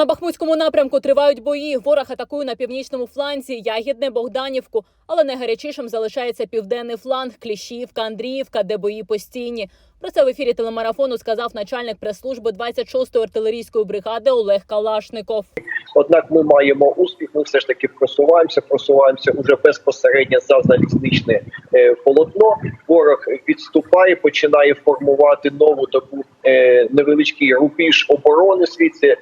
На Бахмутському напрямку тривають бої. Ворог атакує на північному фланзі Ягідне, Богданівку. Але найгарячішим залишається південний фланг Кліщівка, Андріївка, де бої постійні. Про це в ефірі телемарафону сказав начальник прес-служби 26-ї артилерійської бригади Олег Калашников. Однак ми маємо успіх. Ми все ж таки просуваємося, просуваємося уже безпосередньо за залізничне е, полотно. Ворог відступає, починає формувати нову таку е, невеличкий рубіж оборони е,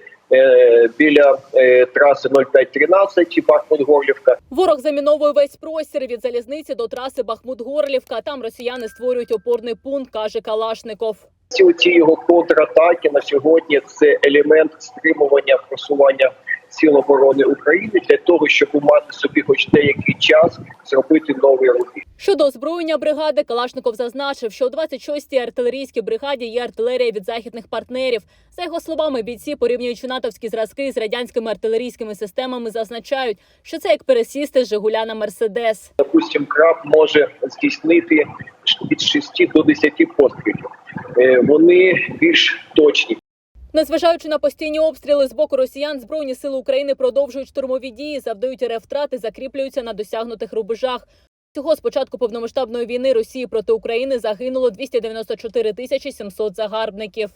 біля е, траси 0513 Бахмут-Горлівка. Ворог заміновує весь простір від залізниці до траси Бахмут-Горлівка. Там росіяни створюють опорний пункт, каже Калашников. Ці його контратаки на сьогодні це елемент стримування просування сил оборони України для того, щоб мати собі хоч деякий час зробити новий рубіж. Щодо озброєння бригади, Калашников зазначив, що у 26-й артилерійській бригаді є артилерія від західних партнерів. За його словами, бійці, порівнюючи натовські зразки з радянськими артилерійськими системами, зазначають, що це як пересісти з Жигуля на Мерседес. Допустим, краб може здійснити від 6 до 10 пострілів. Е, Вони більш точні. Незважаючи на постійні обстріли з боку росіян, збройні сили України продовжують штурмові дії, завдають РФ втрати, закріплюються на досягнутих рубежах. Всього з початку повномасштабної війни Росії проти України загинуло 294 тисячі 700 загарбників.